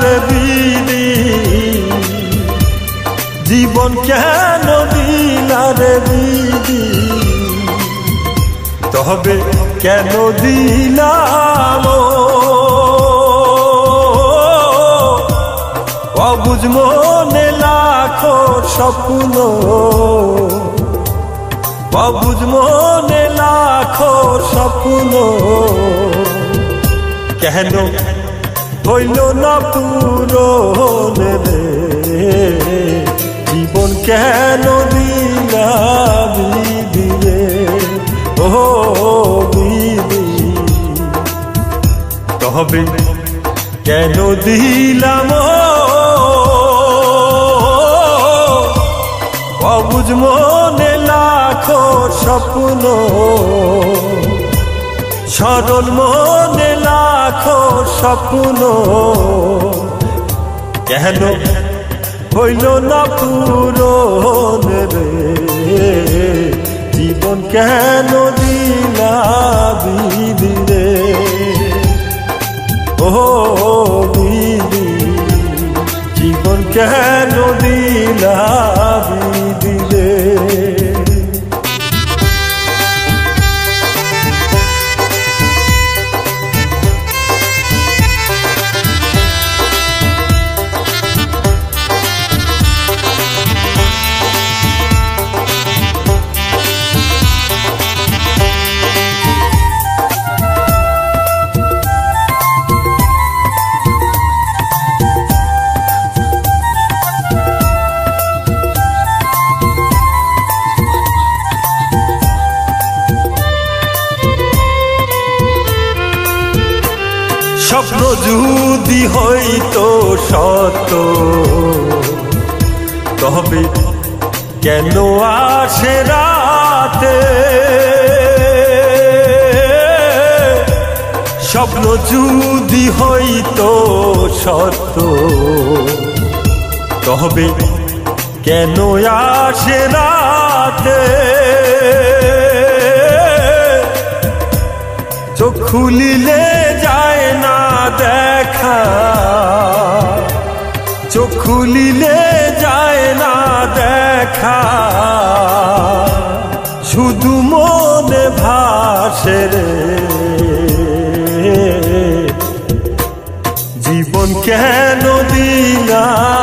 রে বিদি জীবন কেন দিলা রে বিদি তবে কেন দিলাম অবুঝ মনে লাখো স্বপ্ন। অবুঝ মনে লাখো স্বপ্ন। কেন হইল না পূরণ রে। জীবন কেন দিলা বিধি রে? ও বিধি তবে কেন দিলাম? অবুঝ মনে লাখো স্বপ্ন। সরল মনে লাখো স্বপ্ন। কেন হইল না পূরণ রে? জীবন কেন দিলা বিধি রে? ও বিধি, জীবন কেন দিলা বিধি রে? স্বপ্ন যদি হইতো সত্য, তবে কেন আসে রাতে? স্বপ্ন যদি হইতো সত্য, তবে কেন আসে রাতে? খুলিলে যায় না দেখা। চোখ খুলিলে যায় না দেখা। শুধু মনে ভাসে রে। জীবন কেন দিলা?